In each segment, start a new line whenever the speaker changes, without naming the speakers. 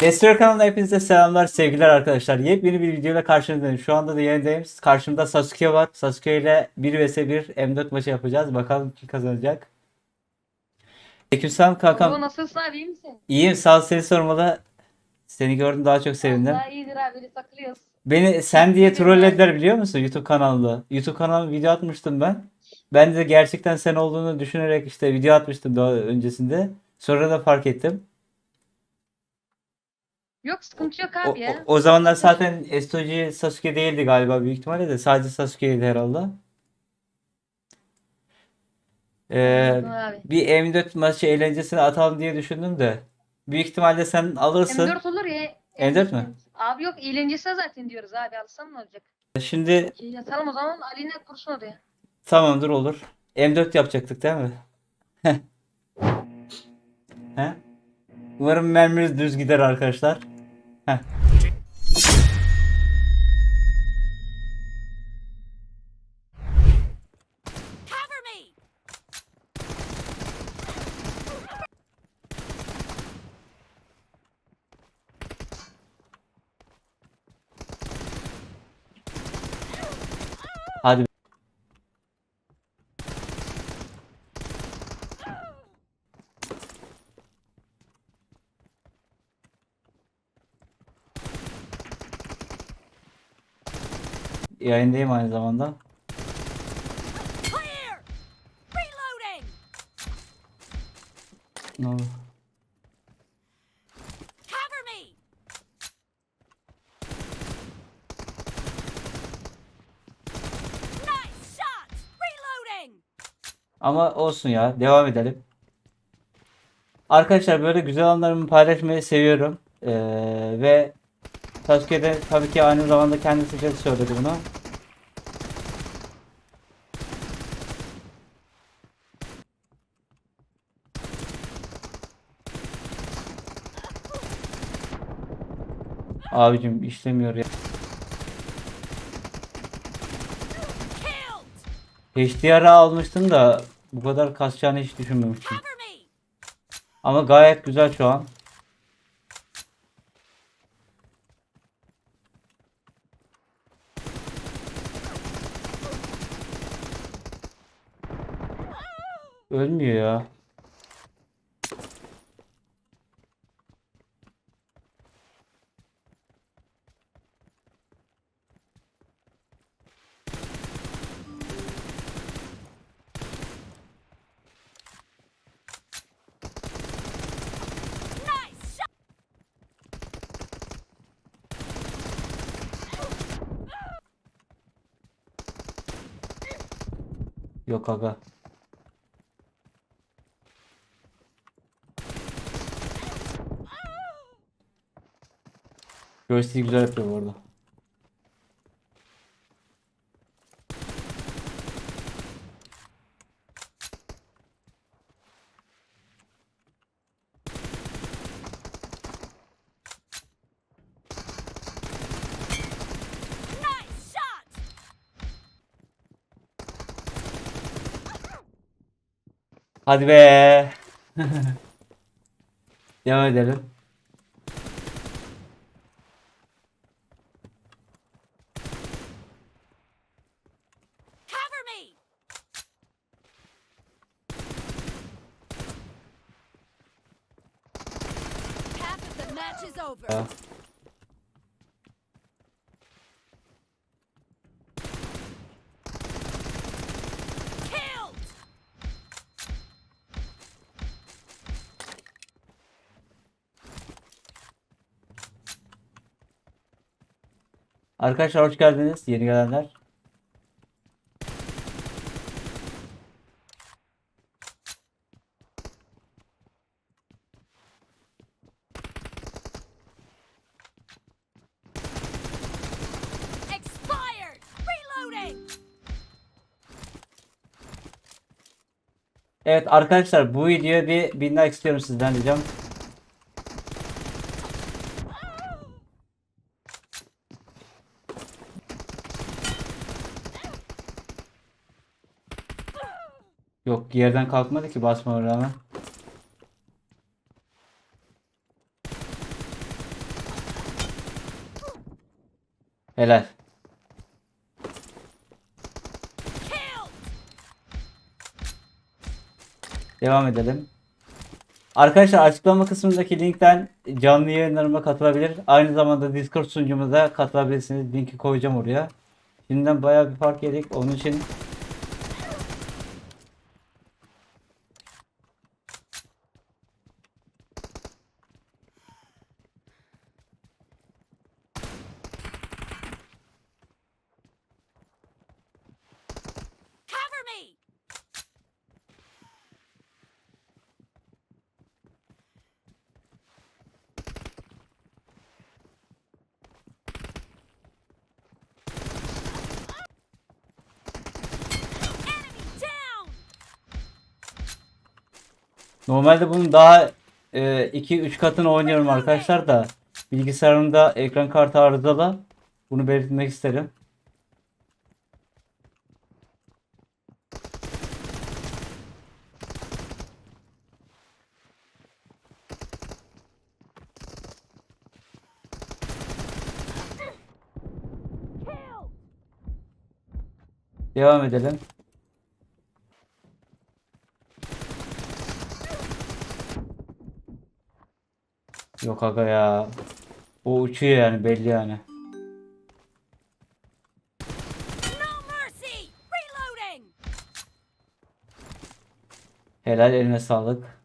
Destroyer kanalına hepinize selamlar, sevgiler arkadaşlar. Yepyeni bir videoyla karşınızdayım. Şu anda da yayındayım. Karşımda Sasuke var. Sasuke ile 1 vs 1 M4 maçı yapacağız. Bakalım kim kazanacak. Aleykümselam
Baba
kankam.
nasılsın abi iyi misin?
İyiyim sağ ol seni sormalı. Seni gördüm daha çok sevindim.
Daha iyidir abi takılıyoruz.
Beni sen diye trollediler biliyor musun YouTube kanalında. YouTube kanalıma video atmıştım ben. Ben de gerçekten sen olduğunu düşünerek işte video atmıştım daha öncesinde. Sonra da fark ettim.
Yok sıkıntı yok
O,
abi ya.
o, o zamanlar zaten Estoji Sasuke değildi galiba büyük ihtimalle de sadece Sasuke'ydi herhalde. Ee,
Anladım abi.
bir M4 maçı eğlencesine atalım diye düşündüm de büyük ihtimalle sen alırsın.
M4 olur ya.
M4 mü?
Abi yok eğlencesi zaten diyoruz abi alsam ne olacak?
Şimdi
Yatalım o zaman Ali'ne kursun oraya.
tamamdır olur. M4 yapacaktık değil mi? He? Umarım mermimiz düz gider arkadaşlar. Heh. Yayındayım aynı zamanda. Ne oldu?
Cover me! Nice shot! Reloading!
Ama olsun ya. Devam edelim. Arkadaşlar böyle güzel anlarımı paylaşmayı seviyorum. Ee, ve Sasuke de tabii ki aynı zamanda kendisi de söyledi bunu. Abicim işlemiyor ya. HDR'ı almıştım da bu kadar kasacağını hiç düşünmemiştim. Ama gayet güzel şu an. Ölmüyor ya. Yok aga. Joystick güzel yapıyor bu arada. Hadi be. Devam edelim.
Match is over. Killed!
Arkadaşlar hoş geldiniz. Yeni gelenler. Evet arkadaşlar bu videoya bir bin like istiyorum sizden diyeceğim. Yok yerden kalkmadı ki basmama rağmen. Helal. Devam edelim. Arkadaşlar açıklama kısmındaki linkten canlı yayınlarıma katılabilir. Aynı zamanda Discord sunucumuza katılabilirsiniz. Linki koyacağım oraya. Şimdiden bayağı bir fark yedik. Onun için normalde bunun daha 2-3 katını oynuyorum arkadaşlar da bilgisayarımda ekran kartı arızalı. Bunu belirtmek isterim. Devam edelim. Yok aga ya. O uçuyor yani belli yani. Helal eline sağlık.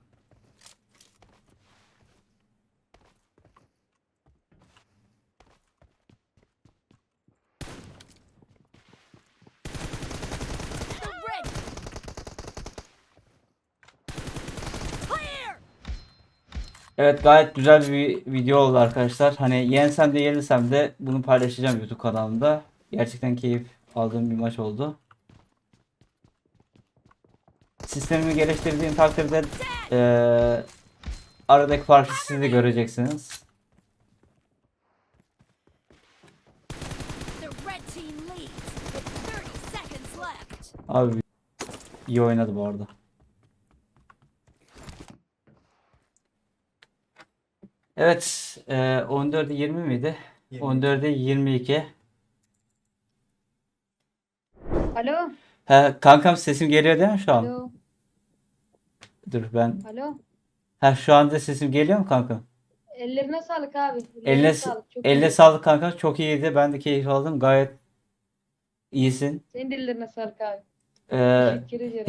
Evet gayet güzel bir video oldu arkadaşlar. Hani yensem de yenilsem de bunu paylaşacağım YouTube kanalımda. Gerçekten keyif aldığım bir maç oldu. Sistemimi geliştirdiğim takdirde eee, aradaki farkı siz de göreceksiniz.
The red team leads with 30 seconds left.
Abi iyi oynadı bu arada. Evet, eee 14'e 20 miydi? 14'e 22.
Alo.
He, kankam sesim geliyor değil mi şu an?
Alo.
Dur ben.
Alo.
Ha şu anda sesim geliyor mu kankam?
Ellerine sağlık abi.
Eline,
sağlık. Çok
eline
iyi.
sağlık kankam. Çok iyiydi. Ben de keyif aldım. Gayet iyisin.
Senin de ellerine sağlık abi.
Ee.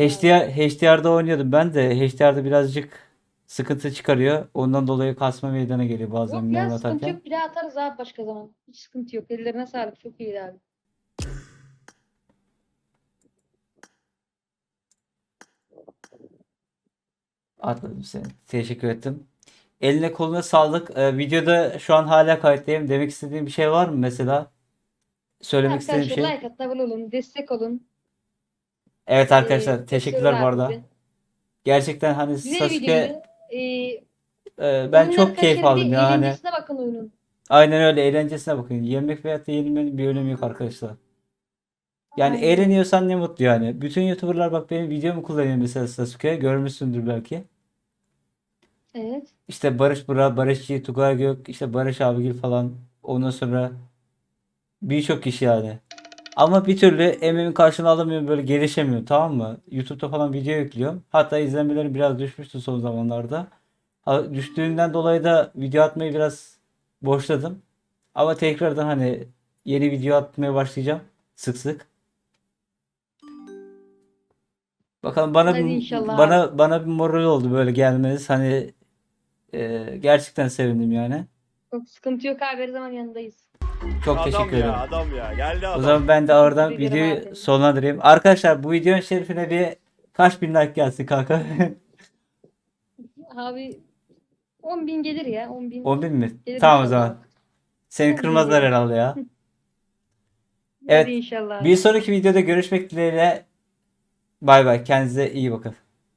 HDR, HDR'da oynuyordum ben de. HDR'da birazcık sıkıntı çıkarıyor. Ondan dolayı kasma meydana geliyor bazen
Yok
mermi
ya sıkıntı
atarken.
yok. Bir daha atarız abi başka zaman. Hiç sıkıntı yok. Ellerine sağlık. Çok iyiydi abi.
Atladım seni. Teşekkür ettim. Eline koluna sağlık. Ee, videoda şu an hala kayıttayım. Demek istediğim bir şey var mı mesela? Söylemek istediğim bir
Arkadaşlar
şey.
like atın, abone olun. Destek olun.
Evet arkadaşlar
Ee,
teşekkürler bu arada. Gerçekten hani
Güzel
Sasuke
videoydu. Ee,
e, ben çok keyif aldım
de
ya hani.
eğlencesine bakın oyunun.
Aynen öyle eğlencesine bakın. Yenmek veyahut da yenilmenin bir önemi yok arkadaşlar. Yani
Aynen.
eğleniyorsan ne mutlu yani. Bütün YouTuber'lar bak benim videomu kullanıyor mesela Sasuke. Görmüşsündür belki.
Evet.
İşte Barış Bura, Barış Tugay Gök, işte Barış Abigil falan. Ondan sonra birçok kişi yani. Ama bir türlü emeğimin karşılığını alamıyorum böyle gelişemiyorum tamam mı? YouTube'da falan video yüklüyorum. Hatta izlenmelerim biraz düşmüştü son zamanlarda. Ha, düştüğünden dolayı da video atmayı biraz boşladım. Ama tekrardan hani yeni video atmaya başlayacağım sık sık. Bakalım bana
Hadi inşallah.
bana bana bir moral oldu böyle gelmeniz. Hani e, gerçekten sevindim yani.
Çok sıkıntı yok abi. Her zaman yanındayız.
Çok
Adam
teşekkür
ya,
ederim.
adam ya. Geldi
O
adam.
zaman ben de oradan
Teşekkür ederim
videoyu
abi.
sonlandırayım. Arkadaşlar bu videonun şerefine bir kaç bin like gelsin kanka?
Abi 10 bin gelir ya. 10 bin
10 bin mi?
gelir
Tamam o
inşallah.
zaman. Seni
10 bin
kırmazlar
gelir.
herhalde ya.
Hadi
Evet,
inşallah.
Bir sonraki videoda görüşmek dileğiyle. Bay bay. Kendinize iyi bakın.